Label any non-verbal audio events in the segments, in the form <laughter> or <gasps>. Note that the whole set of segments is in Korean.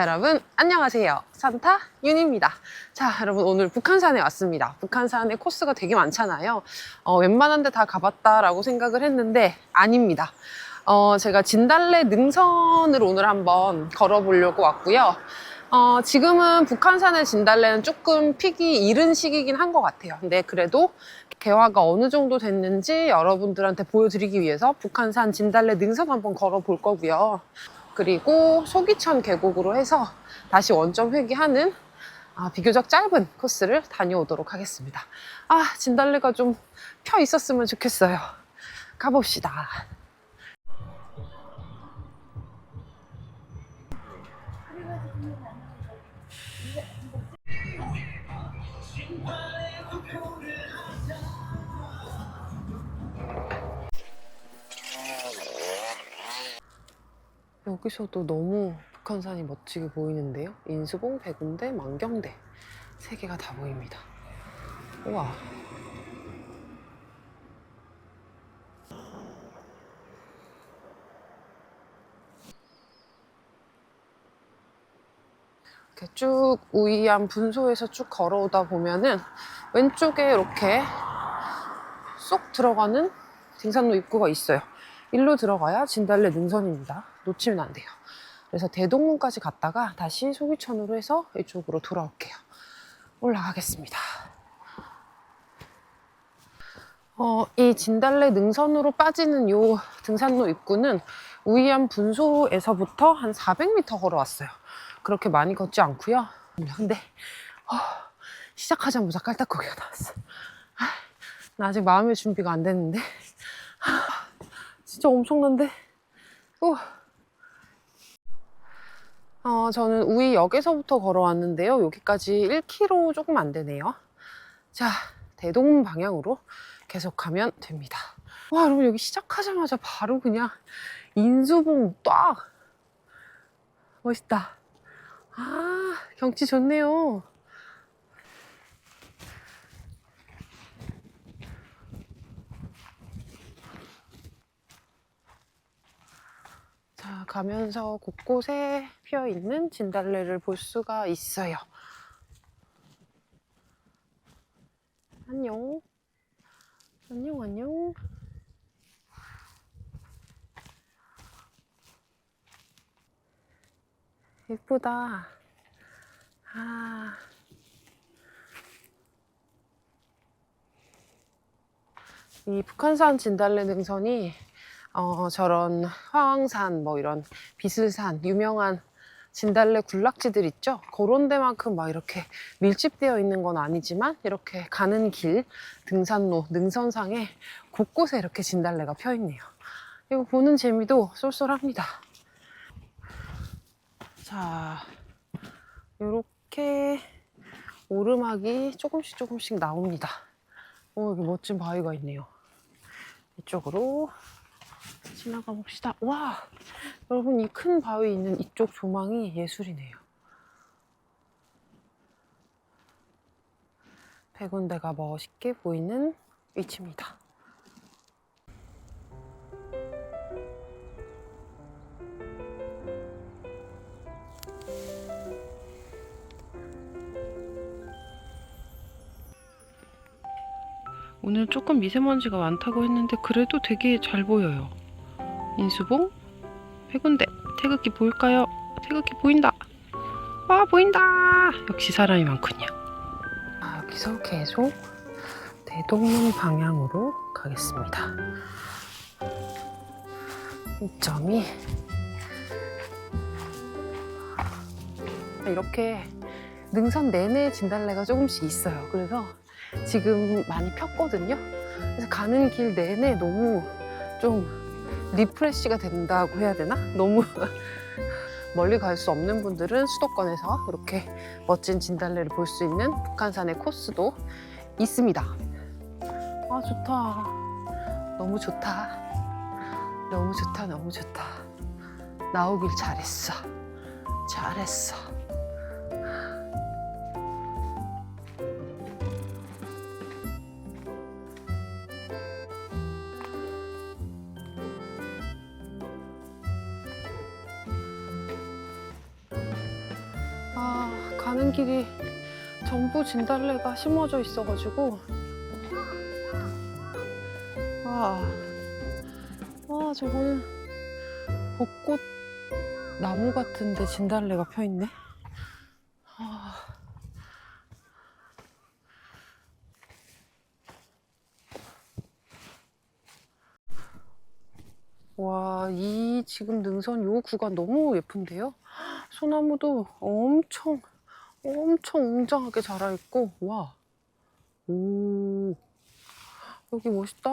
여러분 안녕하세요. 산타 윤입니다. 자 여러분 오늘 북한산에 왔습니다. 북한산에 코스가 되게 많잖아요. 어, 웬만한 데 다 가봤다 라고 생각을 했는데 아닙니다. 어, 제가 진달래 능선을 오늘 한번 걸어보려고 왔고요. 어, 지금은 북한산의 진달래는 조금 피기 이른 시기긴 한 것 같아요. 근데 그래도 개화가 어느 정도 됐는지 여러분들한테 보여드리기 위해서 북한산 진달래 능선 한번 걸어볼 거고요 그리고 소기천 계곡으로 해서 다시 원점 회귀하는 아, 비교적 짧은 코스를 다녀오도록 하겠습니다. 아, 진달래가 좀 펴 있었으면 좋겠어요. 가봅시다. 여기서도 너무 북한산이 멋지게 보이는데요. 인수봉, 백운대, 만경대 세 개가 다 보입니다. 우와. 이렇게 쭉 우이안 분소에서 쭉 걸어오다 보면은 왼쪽에 이렇게 쏙 들어가는 등산로 입구가 있어요. 일로 들어가야 진달래 능선입니다. 놓치면 안 돼요. 그래서 대동문까지 갔다가 다시 소기천으로 해서 이쪽으로 돌아올게요. 올라가겠습니다. 어, 이 진달래 능선으로 빠지는 요 등산로 입구는 우이안 분소에서부터 한 400m 걸어왔어요. 그렇게 많이 걷지 않고요. 근데 어, 시작하자마자 깔딱거리가 나왔어. 아, 나 아직 마음의 준비가 안 됐는데. 아, 진짜 엄청난데? 우. 어, 저는 우이역에서부터 걸어왔는데요. 여기까지 1km 조금 안 되네요. 자, 대동 방향으로 계속 가면 됩니다. 와, 여러분 여기 시작하자마자 바로 그냥 인수봉 딱! 멋있다. 아, 경치 좋네요. 자, 가면서 곳곳에 피어 있는 진달래를 볼 수가 있어요. 안녕. 안녕, 안녕. 예쁘다. 아. 이 북한산 진달래 능선이 어, 저런 화왕산, 뭐 이런 비슬산, 유명한 진달래 군락지들 있죠? 그런 데만큼 막 이렇게 밀집되어 있는 건 아니지만 이렇게 가는 길, 등산로, 능선상에 곳곳에 이렇게 진달래가 펴 있네요. 이거 보는 재미도 쏠쏠합니다. 자, 이렇게 오르막이 조금씩 조금씩 나옵니다. 오, 여기 멋진 바위가 있네요. 이쪽으로 지나가 봅시다. 와, 여러분 이 큰 바위 있는 이쪽 조망이 예술이네요. 백운대가 멋있게 보이는 위치입니다. 오늘 조금 미세먼지가 많다고 했는데 그래도 되게 잘 보여요. 인수봉, 해군대, 태극기 보일까요? 태극기 보인다. 와 보인다. 역시 사람이 많군요. 아, 여기서 계속 대동문 방향으로 가겠습니다. 이 점이 이렇게 능선 내내 진달래가 조금씩 있어요. 그래서 지금 많이 폈거든요. 그래서 가는 길 내내 너무 좀 리프레시가 된다고 해야 되나? 너무 <laughs> 멀리 갈 수 없는 분들은 수도권에서 이렇게 멋진 진달래를 볼 수 있는 북한산의 코스도 있습니다. 아, 좋다. 너무 좋다. 너무 좋다, 너무 좋다. 나오길 잘했어. 잘했어. 길이 전부 진달래가 심어져 있어가지고 와, 와 저거는 벚꽃 나무 같은데 진달래가 펴 있네. 아. 와, 이 지금 능선 요 구간 너무 예쁜데요? 소나무도 엄청, 엄청 웅장하게 자라있고, 와. 오. 여기 멋있다.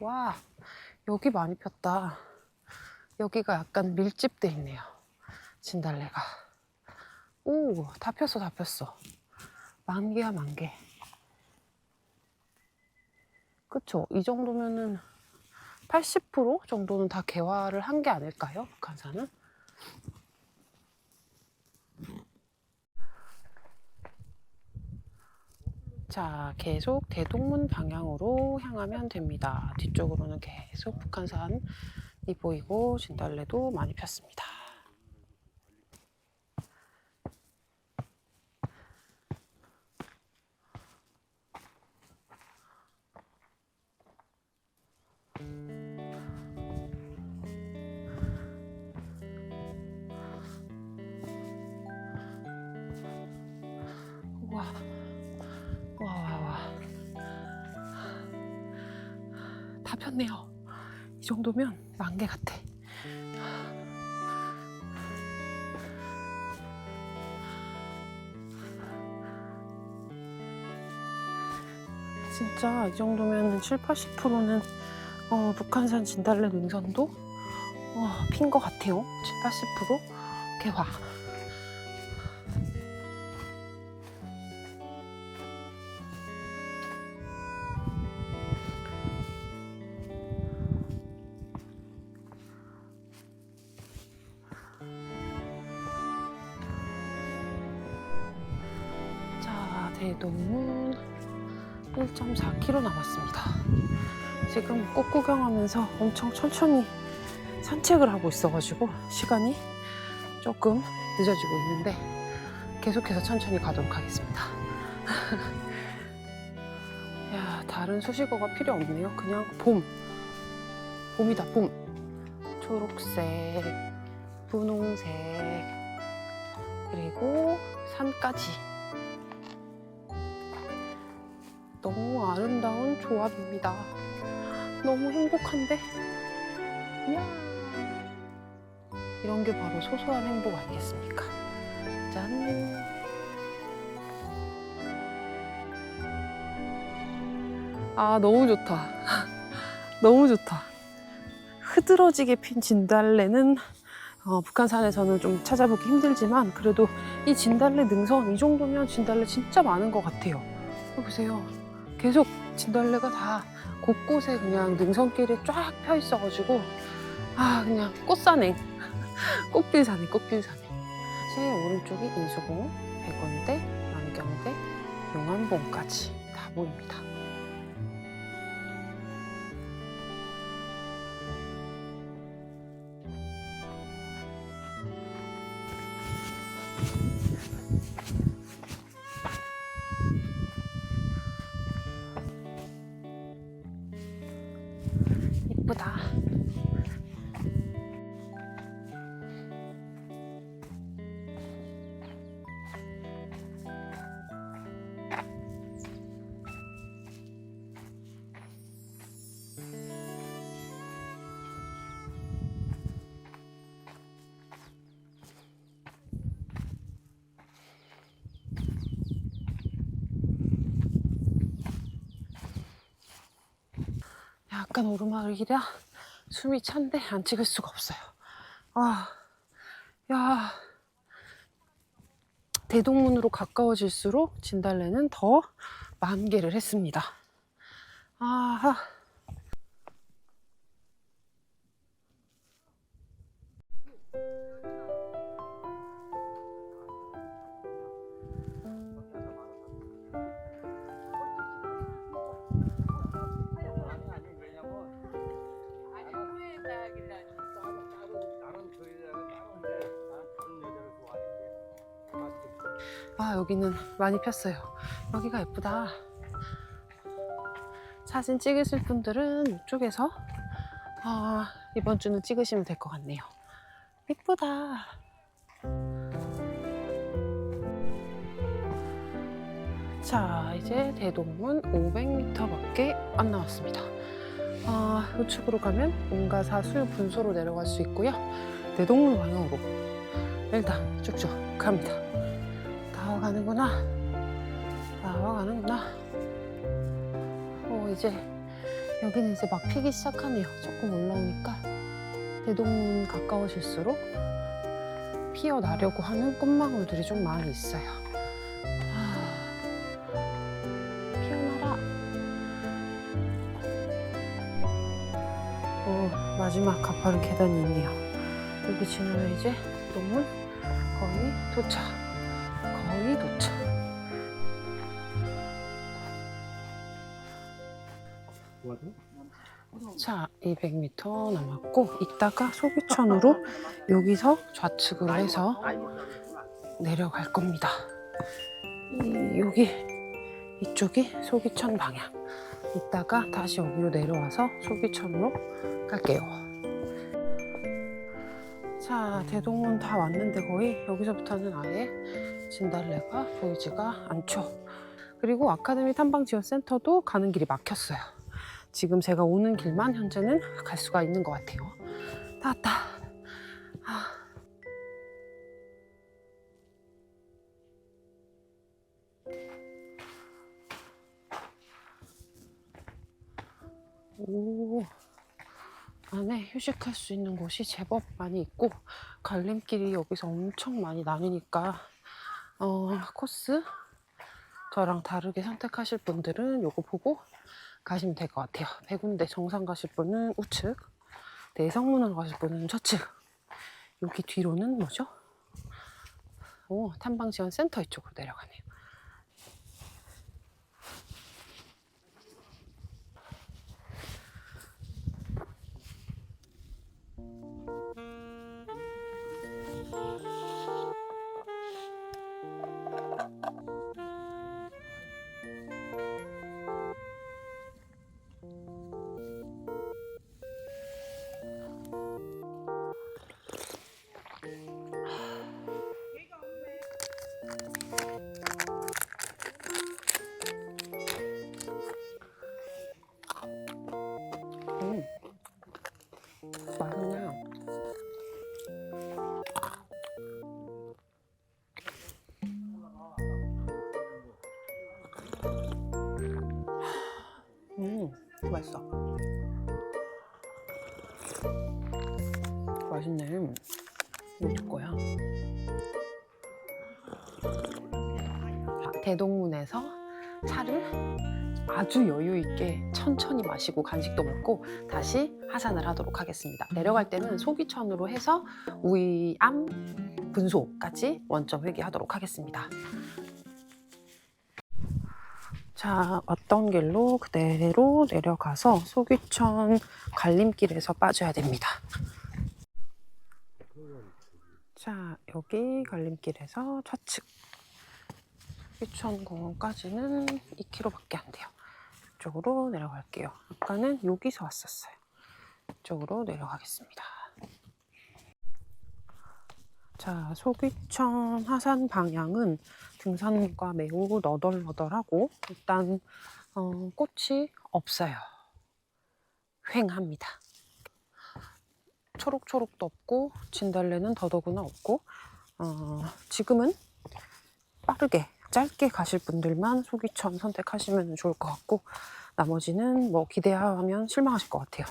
와, 여기 많이 폈다. 여기가 약간 밀집돼 있네요. 진달래가. 오, 다 폈어, 다 폈어. 만 개야, 만 개. 그쵸? 이 정도면은 80% 정도는 다 개화를 한 게 아닐까요? 북한산은? 자, 계속 대동문 방향으로 향하면 됩니다. 뒤쪽으로는 계속 북한산이 보이고 진달래도 많이 폈습니다. 다 폈네요. 이 정도면 만개 같아. 진짜 이 정도면 7, 80%는 어, 북한산 진달래 능선도 어, 핀것 같아요. 7, 80% 개화. 대동문 1.4km 남았습니다. 지금 꽃 구경하면서 엄청 천천히 산책을 하고 있어가지고 시간이 조금 늦어지고 있는데 계속해서 천천히 가도록 하겠습니다. <laughs> 야, 다른 수식어가 필요 없네요. 그냥 봄. 봄이다, 봄. 초록색, 분홍색, 그리고 산까지. 너무 아름다운 조합입니다. 너무 행복한데? 이야. 이런 게 바로 소소한 행복 아니겠습니까? 짠. 아, 너무 좋다. <laughs> 너무 좋다. 흐드러지게 핀 진달래는 어, 북한산에서는 좀 찾아보기 힘들지만 그래도 이 진달래 능선 이 정도면 진달래 진짜 많은 것 같아요. 이거 보세요. 계속 진달래가 다 곳곳에 그냥 능선길에 쫙펴 있어가지고 아 그냥 꽃산행 <laughs> 꽃길 산행 꽃길 산행 제 오른쪽이 인수공 백원대 만경대 용암봉까지 다 보입니다 이쁘 약간 오르막이라 숨이 찬데 안 찍을 수가 없어요. 아, 야. 대동문으로 가까워질수록 진달래는 더 만개를 했습니다. 아하. 아, 여기는 많이 폈어요. 여기가 예쁘다. 사진 찍으실 분들은 이쪽에서 아, 이번 주는 찍으시면 될 것 같네요. 예쁘다. 자, 이제 대동문 500m밖에 안 나왔습니다. 아, 우측으로 가면 온가사 술 분소로 내려갈 수 있고요. 대동문 방향으로 일단 쭉쭉 갑니다. 나와가는구나. 나와가는구나. 어, 이제 여기는 이제 막 피기 시작하네요. 조금 올라오니까 대동문 가까워질수록 피어나려고 하는 꽃망울들이 좀 많이 있어요. 아, 피어나라. 어, 마지막 가파른 계단이 있네요. 여기 지나면 이제 동문 거의 도착. 도착. 자, 200m 남았고 이따가 소비천으로 여기서 좌측으로 해서 내려갈 겁니다. 이, 여기 이쪽이 소기천 방향. 이따가 다시 여기로 내려와서 소기천으로 갈게요. 자, 대동문 다 왔는데 거의 여기서부터는 아예 진달래가 보이지가 않죠. 그리고 아카데미 탐방지원센터도 가는 길이 막혔어요. 지금 제가 오는 길만 현재는 갈 수가 있는 것 같아요. 다 왔다. 아. 오. 안에 휴식할 수 있는 곳이 제법 많이 있고 갈림길이 여기서 엄청 많이 나뉘니까 어, 코스 저랑 다르게 선택하실 분들은 요거 보고 가시면 될 것 같아요. 백운대 정상 가실 분은 우측, 내성문으로 가실 분은 좌측. 여기 뒤로는 뭐죠? 오, 탐방지원 센터 이쪽으로 내려가네요. 맛있어. 맛있네. 이거 거야. 자, 대동문에서 차를 아주 여유 있게 천천히 마시고 간식도 먹고 다시 하산을 하도록 하겠습니다. 내려갈 때는 소기천으로 해서 우이암 분소까지 원점 회귀하도록 하겠습니다. 자, 왔던 길로 그대로 내려가서 소기천 갈림길에서 빠져야 됩니다. 자, 여기 갈림길에서 좌측 소기천공원까지는 2km밖에 안 돼요. 이쪽으로 내려갈게요. 아까는 여기서 왔었어요. 이쪽으로 내려가겠습니다. 자, 소귀천 하산 방향은 등산과 매우 너덜너덜하고 일단 어, 꽃이 없어요. 휑합니다. 초록초록도 없고 진달래는 더더구나 없고 어, 지금은 빠르게 짧게 가실 분들만 소기천 선택하시면 좋을 것 같고 나머지는 뭐 기대하면 실망하실 것 같아요.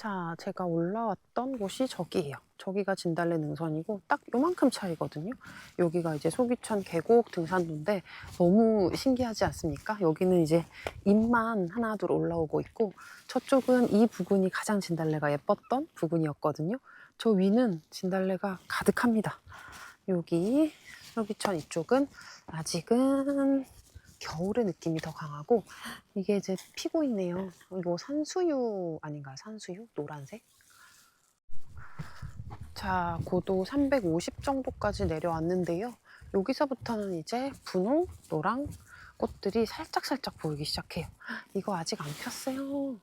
자, 제가 올라왔던 곳이 저기예요. 저기가 진달래 능선이고 딱 요만큼 차이거든요. 여기가 이제 소기천 계곡 등산로인데 너무 신기하지 않습니까? 여기는 이제 잎만 하나둘 올라오고 있고 저쪽은 이 부근이 가장 진달래가 예뻤던 부근이었거든요. 저 위는 진달래가 가득합니다. 여기 소기천 이쪽은 아직은 겨울의 느낌이 더 강하고 이게 이제 피고 있네요. 이거 산수유 아닌가요? 산수유? 노란색? 자, 고도 350 정도까지 내려왔는데요. 여기서부터는 이제 분홍, 노랑 꽃들이 살짝살짝 보이기 시작해요. 이거 아직 안 폈어요.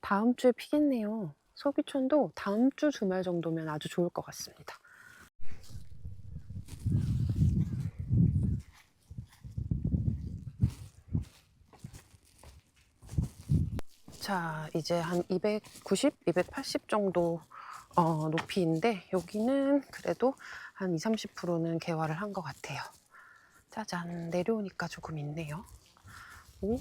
다음 주에 피겠네요. 소기촌도 다음 주 주말 정도면 아주 좋을 것 같습니다. 자, 이제 한 290, 280 정도 어, 높이인데 여기는 그래도 한 20, 30%는 개화를 한 것 같아요. 짜잔, 내려오니까 조금 있네요. 오.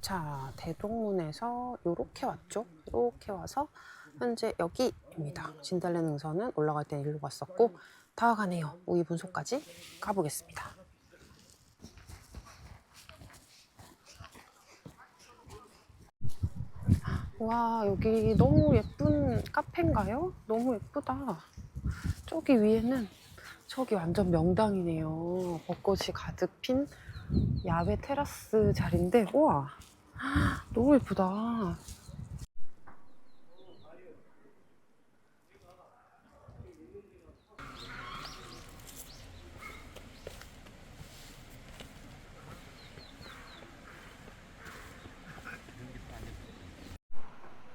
자, 대동문에서 이렇게 왔죠. 이렇게 와서 현재 여기입니다. 진달래 능선은 올라갈 때 일로 갔었고 다 가네요. 우이 분소까지 가보겠습니다. 와, 여기 너무 예쁜 카페인가요? 너무 예쁘다. 저기 위에는 저기 완전 명당이네요. 벚꽃이 가득 핀 야외 테라스 자리인데, 우와, <gasps> 너무 예쁘다.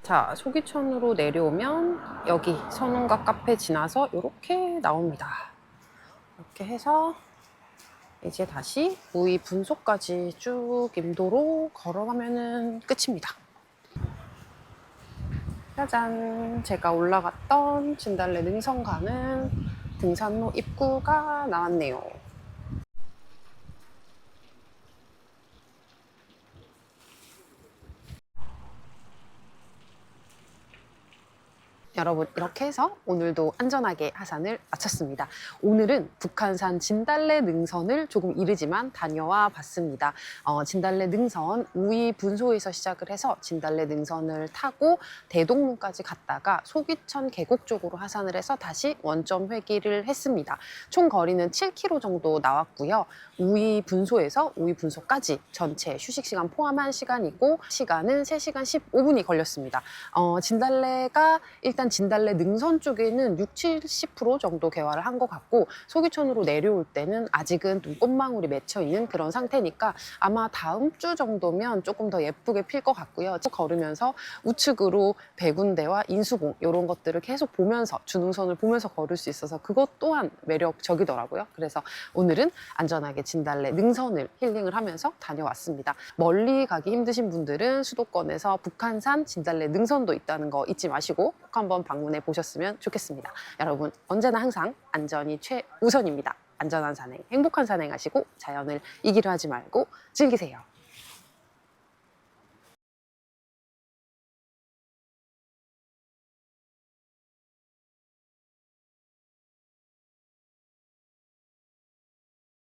자, 소기천으로 내려오면 여기 선운각 카페 지나서 이렇게 나옵니다. 이렇게 해서 이제 다시 우이 분소까지 쭉 임도로 걸어가면은 끝입니다. 짜잔! 제가 올라갔던 진달래 능선 가는 등산로 입구가 나왔네요. 여러분 이렇게 해서 오늘도 안전하게 하산을 마쳤습니다. 오늘은 북한산 진달래 능선을 조금 이르지만 다녀와 봤습니다. 어, 진달래 능선 우이 분소에서 시작을 해서 진달래 능선을 타고 대동문까지 갔다가 소기천 계곡 쪽으로 하산을 해서 다시 원점 회귀를 했습니다. 총 거리는 7km 정도 나왔고요. 우이 분소에서 우이 분소까지 전체 휴식 시간 포함한 시간이고 시간은 3시간 15분이 걸렸습니다. 어, 진달래가 일단 진달래 능선 쪽에는 6, 70% 정도 개화를 한 것 같고 소기촌으로 내려올 때는 아직은 좀 꽃망울이 맺혀 있는 그런 상태니까 아마 다음 주 정도면 조금 더 예쁘게 필 것 같고요. 쭉 걸으면서 우측으로 백운대와 인수공 이런 것들을 계속 보면서 주능선을 보면서 걸을 수 있어서 그것 또한 매력적이더라고요. 그래서 오늘은 안전하게 진달래 능선을 힐링을 하면서 다녀왔습니다. 멀리 가기 힘드신 분들은 수도권에서 북한산 진달래 능선도 있다는 거 잊지 마시고 꼭 한번 방문해 보셨으면 좋겠습니다. 여러분 언제나 항상 안전이 최우선입니다. 안전한 산행, 행복한 산행하시고 자연을 이기려 하지 말고 즐기세요.